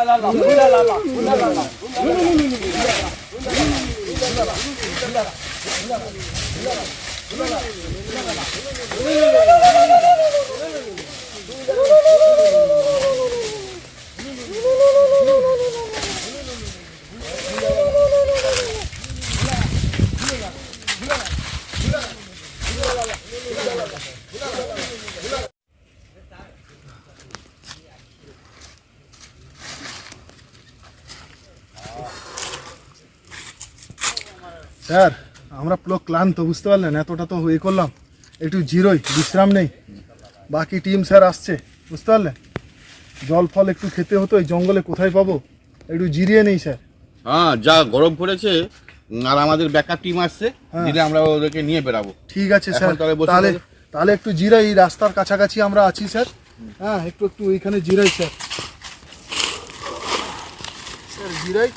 Oh, my God. Sir আমরা পুরো ক্লান্ত বুঝতে পারলেন? এতটা তো ইয়ে করলাম। একটু জিরোই বিশ্রাম নেই। বাকি টিম স্যার আসছে বুঝতে পারলেন? জল ফল একটু খেতে হতো এই জঙ্গলে কোথায় পাবো? একটু জিরিয়ে নেই স্যার। হ্যাঁ যা গরম পড়েছে আর আমাদের ব্যাকআপ টিম আসছে হ্যাঁ। দিলে আমরা ওদেরকে নিয়ে বেরাবো। ঠিক আছে স্যার। তাহলে তাহলে তাহলে একটু জিরাই এই রাস্তার কাছাকাছি আমরা আছি স্যার। হ্যাঁ একটু একটু ওইখানে জিরাই স্যার। স্যার জিরাই?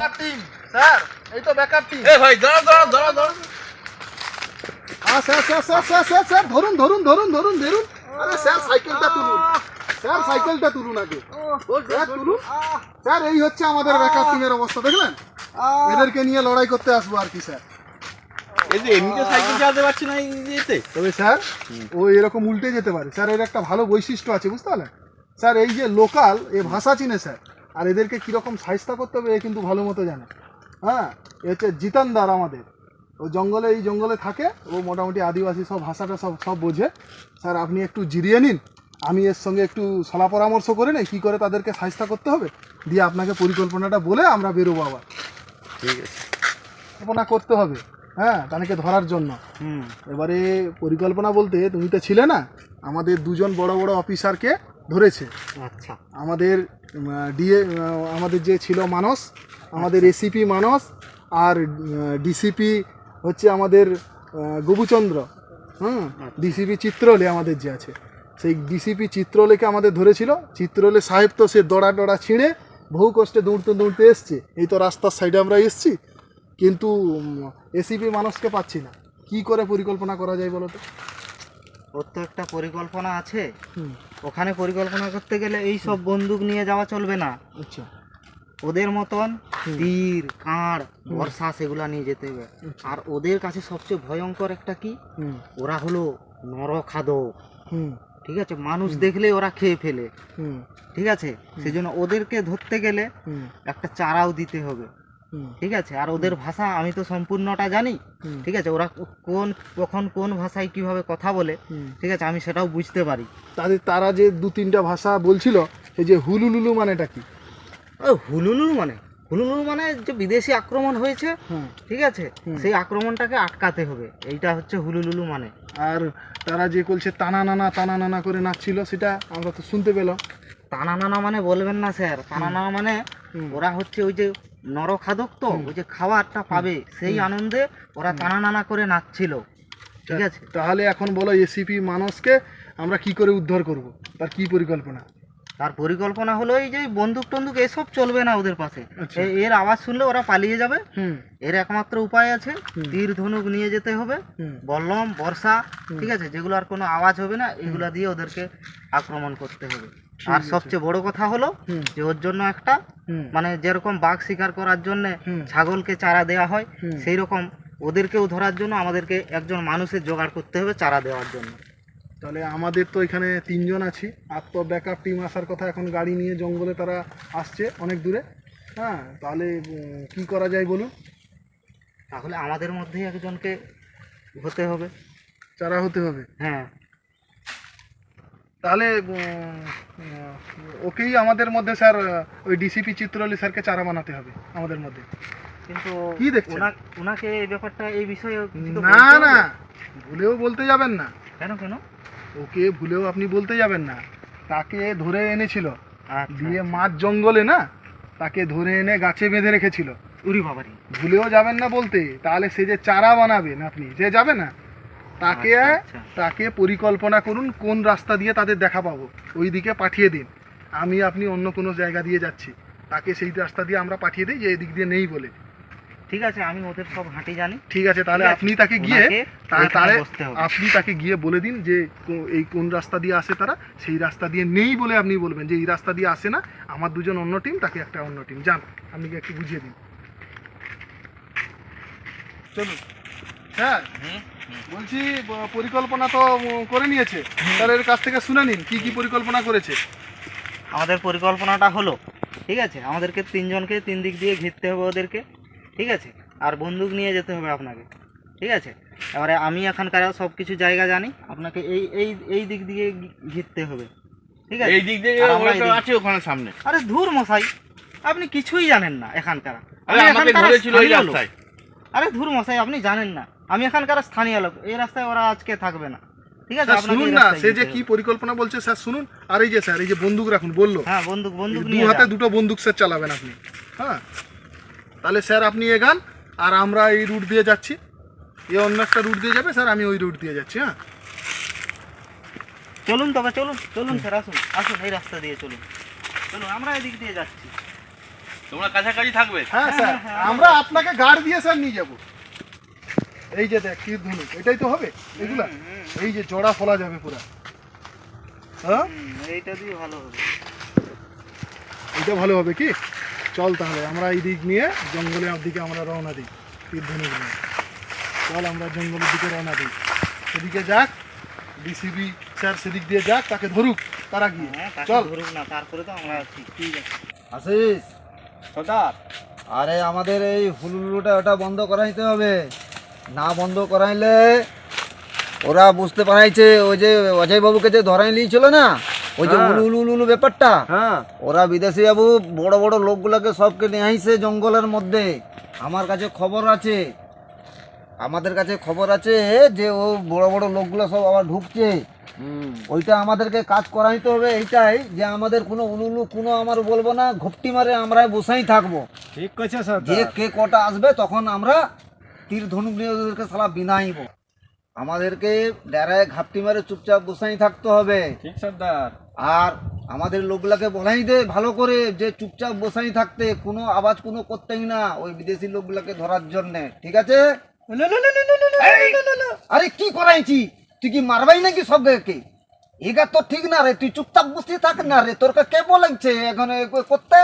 ব্যাকআপ টিম স্যার এই তো ব্যাকআপ টিম। এ ভাই দাঁড়া দাঁড়া দাঁড়া দাঁড়া হ্যাঁ sir sir sir sir sir sir ধরুন ধরুন ধরুন ধরুন ধরুন। আরে স্যার সাইকেলটা তুলুন। স্যার সাইকেলটা তুলুন আগে। স্যার তুলুন। স্যার এই হচ্ছে আমাদের ব্যাকআপ টিমের অবস্থা দেখলেন? এদেরকে নিয়ে লড়াই করতে আসব আর কি স্যার। এই যে এমনিতে সাইকেল চালাতে পারছি না ইয়েতে। তবে স্যার ও এরকম উল্টে যেতে পারে। স্যার এর একটা ভালো বৈশিষ্ট্য আছে বুঝতে পারলেন? স্যার এই যে লোকাল এ ভাষা চিনে স্যার। আর এদেরকে কীরকম সাহিস্তা করতে হবে এ কিন্তু ভালো মতো জানে। হ্যাঁ? এ হচ্ছে জিতানদার আমাদের। ও জঙ্গলে এই জঙ্গলে থাকে ও মোটামুটি আদিবাসী সব ভাষাটা সব সব বোঝে। স্যার আপনি একটু জিরিয়ে নিন। আমি এর সঙ্গে একটু সলা পরামর্শ করে নিই কী করে তাদেরকে সাহিস্তা করতে হবে? দিয়ে আপনাকে পরিকল্পনাটা বলে আমরা বেরোবো আবার। ঠিক আছে। কল্পনা করতে হবে। হ্যাঁ তাদেরকে ধরার জন্য। হুম। এবারে পরিকল্পনা বলতে তুমি তো ছিলে না আমাদের দুজন বড় বড় অফিসারকে ধরেছে। আচ্ছা। আমাদের ডিএ আমাদের যে ছিল মানস আমাদের এসিপি মানস আর ডিসিপি হচ্ছে আমাদের গবুচন্দ্র হুম? ডিসিপি চিত্রলে আমাদের যে আছে। সেই ডিসিপি চিত্রলেকে আমাদের ধরেছিল। চিত্রলে সাহেব তো সে দড়া ডড়া ছিঁড়ে বহু কষ্টে দৌড়তে দৌড়তে এসছে। এই তো রাস্তার সাইডে আমরা এসছি। কিন্তু এসিপি মানুষকে পাচ্ছি না। কি করে পরিকল্পনা করা যায় বলো তো? ওর তো একটা পরিকল্পনা আছে। ওখানে পরিকল্পনা করতে গেলে এই সব বন্দুক নিয়ে যাওয়া চলবে না। আচ্ছা। ওদের মতন। তীর কাঁড়। বর্ষা সেগুলা নিয়ে যেতে হবে। আচ্ছা। আর ওদের কাছে সবচেয়ে ভয়ঙ্কর একটা কি? ওরা হলো নরখাদক। হুম। ঠিক আছে? মানুষ দেখলে ওরা খেয়ে ফেলে। হুম। ঠিক আছে? সেজন্য ওদেরকে ধরতে গেলে একটা চারাও দিতে হবে। ঠিক আছে? আর ওদের ভাষা আমি তো সম্পূর্ণটা জানি। ঠিক আছে? ওরা কোন কখন কোন ভাষায় কীভাবে কথা বলে হুম। ঠিক আছে? আমি সেটাও বুঝতে পারি। তাদের তারা যে দু তিনটা ভাষা বলছিল এই যে হুলুলুলু মানেটা কি? ওই হুলুলুর মানে? হুলুলুর মানে যে বিদেশি আক্রমণ হয়েছে হ্যাঁ ঠিক আছে? সেই আক্রমণটাকে আটকাতে হবে। এইটা হচ্ছে হুলুলুলু মানে। আর তারা যে বলছে টানা নানা টানা নানা করে নাচছিল সেটা আমরা তো শুনতে পেলাম। টানা নানা মানে বলবেন না স্যার। টানা নানা মানে ওরা হচ্ছে ওই যে নরখাদক তো ওই যে খাবারটা পাবে সেই আনন্দে ওরা টানা নানা করে নাচছিল। ঠিক আছে? তাহলে এখন বলো এসিপি মানুষকে আমরা কি করে উদ্ধার করব? তার কি পরিকল্পনা? তার পরিকল্পনা হলো এই যে বন্দুক টন্দুক এসব চলবে না ওদের পাশে। আচ্ছা। এর আওয়াজ শুনলে ওরা পালিয়ে যাবে। হুম। এর একমাত্র উপায় আছে। তীর ধনুক নিয়ে যেতে হবে। বল্লম বর্ষা ঠিক আছে? যেগুলো আর কোনো আওয়াজ হবে না এগুলা দিয়ে ওদেরকে আক্রমণ করতে হবে। আর সবচেয়ে বড় কথা হলো যে ওর জন্য একটা মানে যেরকম বাঘ শিকার করার জন্য ছাগলকে চারা দেওয়া হয় সেই রকম ওদেরকেও ধরার জন্য আমাদেরকে একজন মানুষের জোগাড় করতে হবে চারা দেওয়ার জন্য। তাহলে আমাদের তো এখানে তিনজন আছি। আর তো ব্যাকআপ টিম আসার কথা এখন গাড়ি নিয়ে জঙ্গলে তারা আসছে অনেক দূরে। হ্যাঁ তাহলে কি করা যায় বলুন? তাহলে আমাদের মধ্যেই একজনকে হতে হবে। চারা হতে হবে? হ্যাঁ। তাহলে ওকেই আমাদের মধ্যে স্যার ওই ডিসিপি চিত্রলি স্যারকে চারা বানাতে হবে আমাদের মধ্যে। কিন্তু কি দেখছেন? ওনাকে এই ব্যাপারটা এই বিষয়ে না না ভুলেও বলতে যাবেন না। কেন কেন? ওকে ভুলেও আপনি বলতে যাবেন না। তাকে ধরে এনেছিল। আচ্ছা দিয়ে মাছ জঙ্গলে না তাকে ধরে এনে গাছে বেঁধে রেখেছিল। উরি বাবারি। ভুলেও যাবেন না বলতে। তাহলে সে যে চারা বানাবেন আপনি সে যাবে না? তাকে আচ্ছা, আচ্ছা। তাকে পরিকল্পনা করুন কোন রাস্তা দিয়ে তাদের দেখা পাবো। ওই দিকে পাঠিয়ে দিন। আমি আপনি অন্য কোনো জায়গা দিয়ে যাচ্ছি। তাকে সেই রাস্তা দিয়ে আমরা পাঠিয়ে দিই যে এদিক দিয়ে নেই বলে। ঠিক আছে আমি ওদের সব হাঁটি জানি। ঠিক আছে তাহলে আপনি তাকে গিয়ে তাহলে আপনি তাকে গিয়ে বলে দিন যে এই কোন রাস্তা দিয়ে আসে তারা। সেই রাস্তা দিয়ে নেই বলে আপনি বলবেন যে এই রাস্তা দিয়ে আসে না। আমার দুজন অন্য টিম তাকে একটা অন্য টিম। যান আপনি একটু বুঝিয়ে দিন। চলুন। হ্যাঁ। বলছি পরিকল্পনা তো করে নিয়েছে। তাহলে এর কাছ থেকে শুনে নিন কি কি পরিকল্পনা করেছে? আমাদের পরিকল্পনাটা হলো ঠিক আছে? আমাদেরকে তিনজনকে তিন দিক দিয়ে ঘিরতে হবে ওদেরকে ঠিক আছে? আর বন্দুক নিয়ে যেতে হবে আপনাকে ঠিক আছে? এবারে আমি এখানকার সব কিছু জায়গা জানি আপনাকে এই এই এই দিক দিয়ে ঘিরতে হবে ঠিক আছে? এই দিক দিয়ে আছে ওখানে সামনে। আরে ধুর মশাই আপনি কিছুই জানেন না এখানকার। আরে ধরেছিল রাস্তায়। আরে ধুর মশাই আপনি জানেন না। আমি এখানকার স্থানীয় লোক এই রাস্তায় ওরা আজকে থাকবে না। ঠিক আছে আপনাকে শুনুন না সে যে কি পরিকল্পনা বলছে স্যার শুনুন। আর এই যে স্যার এই যে বন্দুক রাখুন বলল। হ্যাঁ বন্দুক বন্দুক দু হাতে দুটো বন্দুক স্যার চালাবেন আপনি। হ্যাঁ? তাহলে স্যার আপনি এগান আর আমরা এই রুট দিয়ে যাচ্ছি। এ অন্য একটা রুট দিয়ে যাবে স্যার আমি ওই রুট দিয়ে যাচ্ছি হ্যাঁ? চলুন তবে চলুন চলুন স্যার আসুন আসুন এই রাস্তা দিয়ে চলুন। চলুন আমরা এদিক দিয়ে যাচ্ছি। তোমরা কাছাকাছি থাকবে? হ্যাঁ স্যার আমরা আপনাকে গার্ড দিয়ে স্যার নিয়ে যাব। এই যে দেখ তীর ধনুক এটাই তো হবে? এগুলা? এই যে জোড়া ফলা যাবে পুরা। হ্যাঁ? এইটা দিয়ে ভালো হবে। এটা ভালো হবে কি? চল তাহলে আমরা এই দিক নিয়ে জঙ্গলের দিকে আমরা রওনা দিই তীর ধনুক নিয়ে। চল আমরা জঙ্গলের দিকে রওনা দিই। সেদিকে যাক ডিসিবি স্যার সেদিক দিয়ে যাক তাকে ধরুক তারা গিয়ে। হ্যাঁ চল। ধরুক না তারপরে তো আমরা আছি। ঠিক আছে। আসিস সর্দার। আরে আমাদের এই হুলুলুটা ওটা বন্ধ করাইতে হবে। না বন্ধ করাইলে ওরা বুঝতে পারাইছে ওই যে অজয় বাবুকে যে ধরাই নিয়েছিল না ওই যে উলু উলু উলু উলু ব্যাপারটা ওরা বিদেশি বাবু বড় বড় লোকগুলোকে সবকে নিয়ে আইছে জঙ্গলের মধ্যে। আমার কাছে খবর আছে আমাদের কাছে খবর আছে যে ও বড় বড় লোকগুলো সব আবার ঢুকছে। ওইটা আমাদেরকে কাজ করাইতে হবে এইটাই যে আমাদের কোনো উলুলু কোনো আমার বলব না ঘপটি মারে আমরা বসাই থাকব। ঠিক আছে স্যার যে কে কটা আসবে তখন আমরা তীর ধনুক নিয়ে ওদেরকে সালা বিনাইব আমাদেরকে ডেরায় ঘাপটি মারে চুপচাপ বসাই থাকতে হবে। ঠিক সর্দার। আর আমাদের লোকগুলাকে বলাই দে ভালো করে যে চুপচাপ বসাই থাকতে কোনো আওয়াজ কোনো করতেই না ওই বিদেশি লোকগুলাকে ধরার জন্য। ঠিক আছে? আরে কি করাইছি? তুই কি মারবাই নাকি সবকে এগা তো ঠিক না রে তুই চুপচাপ বসে থাক না রে। তোর কে বলেছে এখন করতে?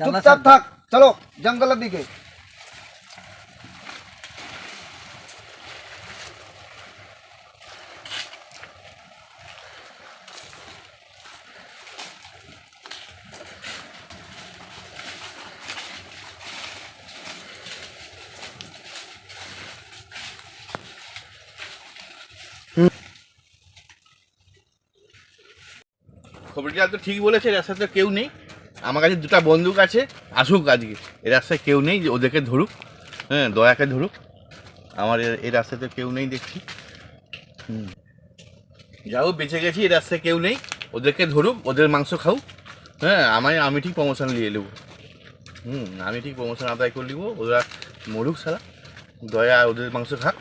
চুপচাপ থাক। চলো জঙ্গলের দিকে। খবরটা তো ঠিক বলেছে রাস্তাতে কেউ নেই। আমার কাছে দুটা বন্দুক আছে, আসুক আজকে। এ রাস্তায় কেউ নেই, যে ওদেরকে ধরুক হ্যাঁ দয়াকে ধরুক। আমার এ- এই রাস্তাতে কেউ নেই দেখছি। হুম। যাও বেঁচে গেছি এই রাস্তায় কেউ নেই। ওদেরকে ধরুক, ওদের মাংস খাও হ্যাঁ আমি আমি ঠিক প্রমোশন নিয়ে নেব। হুম, আমি ঠিক প্রমোশন আদায় করে নিবো। ওরা মরুক সারা দয়া, ওদের মাংস খাক।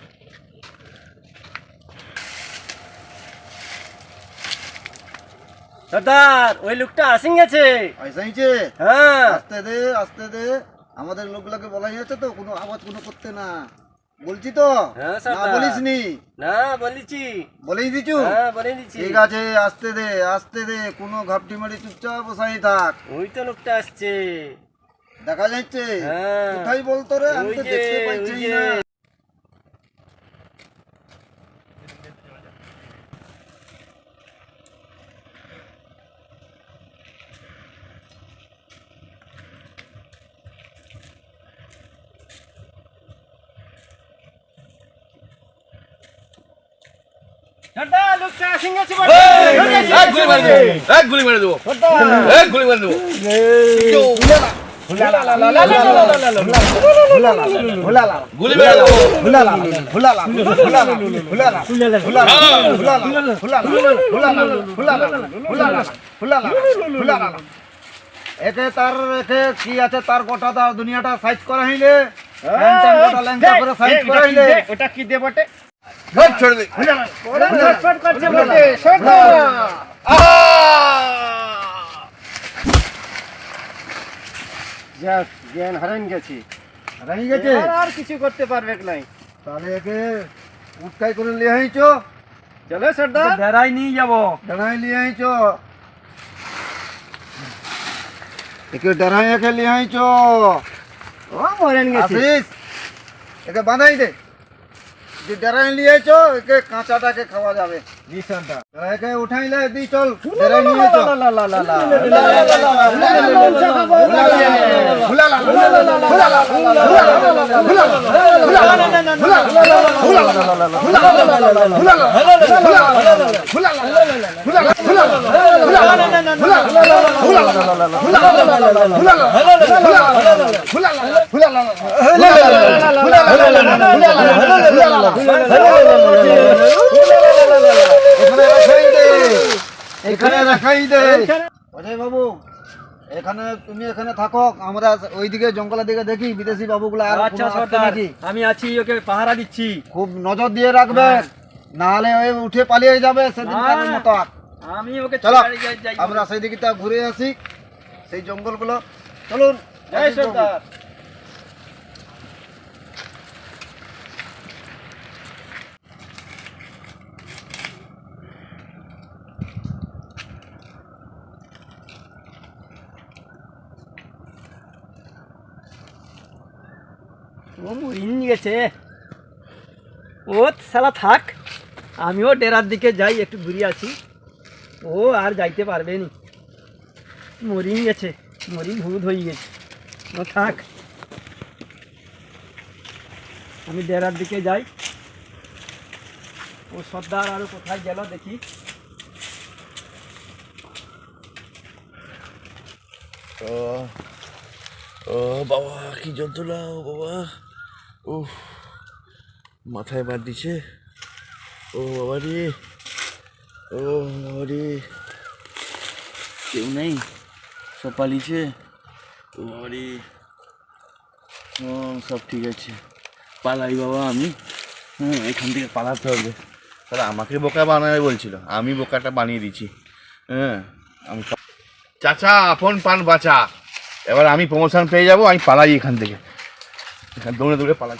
সর্দার ওই লোকটা আসিং গেছে। আইসাইছে হ্যাঁ। আস্তে দে আস্তে দে। আমাদের লোকগুলোকে যাচ্ছে তো কোনো আওয়াজ কোনো করতে না। বলছি তো হ্যাঁ, না। বলিস নি না বলেছি। বলেই দিছু? হ্যাঁ বলে দিচ্ছি ঠিক আছে আস্তে দে আস্তে দে কোনো ঘাপটি মারি চুপচাপ বসাই থাক। ওই তো লোকটা আসছে। দেখা যাচ্ছে। হ্যাঁ। কোথায় বলতো রে আমি তো দেখতে পাচ্ছি না সর্দার লোকটা আসিং গেছে এক গুলি মেরে দেবো এক গুলি মেরে দেবো এক গুলি মেরে দেবো গুলি মেরে দেবো একে তার একে কি আছে তার গোটা তার দুনিয়াটা সাইজ করা হইলে ল্যাংটা গোটা ল্যাংটা করে সাইজ করা হইলে ওটা কি দে বটে সব ছেড়ে দে ছটফট করছে বটে শোনো যাক জ্ঞান হারান গেছে হারাই গেছে এবার আর কিছু করতে পারবে নাই তাহলে একে উৎকাই করে নিয়ে আইছ চলো সর্দার বেড়াই নিয়ে যাব বেড়াই নিয়ে আইছ একে ডরাই একে নিয়ে আইছ ও মরেন গেছে আসিস একে বাঁধাই দে যে ডরাই নিয়ে একে কাঁচাটাকে খাওয়া যাবে বিছানটা একে উঠাইলে দি চল ডরাই নিয়ে চল এখানে রাখাই দে এখানে রাখাই দে অজয় বাবু এখানে তুমি এখানে থাকো আমরা ওইদিকে জঙ্গলের দিকে দেখি বিদেশি বাবুগুলো আর আচ্ছা সর্দার আমি আছি ওকে পাহারা দিচ্ছি খুব নজর দিয়ে রাখবে নাহলে ওই উঠে পালিয়ে যাবে সেদিন। মতো আমি ওকে চলো আমরা সেই দিকটা ঘুরে আসি সেই জঙ্গলগুলো চলুন জয় সর্দার ও মরিন গেছে। ও সালা থাক, আমিও ডেরার দিকে যাই, একটু ঘুরে আছি ও আর যাইতে পারবে নি। মরিন গেছে, মরিন ভূত হয়ে গেছে। ও থাক। আমি ডেরার দিকে যাই। ও সর্দার আরও কোথায় গেল দেখি। ও ও বাবা, কি যন্ত্রণা, ও বাবা। ও মাথায় মার দিছে। ও বাবা রে, ও রে, কেউ নেই? সব পালিয়েছে? ও বাবা রে, ও, সব ঠিক আছে। পালাই বাবা আমি। হ্যাঁ এখান থেকে পালাতে হবে। তাহলে আমাকে বোকা বানাবে বলছিল। আমি বোকাটা বানিয়ে দিচ্ছি। হ্যাঁ আমি চাচা আপন পান বাঁচা। এবার আমি প্রমোশন পেয়ে যাব, আমি পালাই এখান থেকে। দৌড়ে দৌড়ে পালাই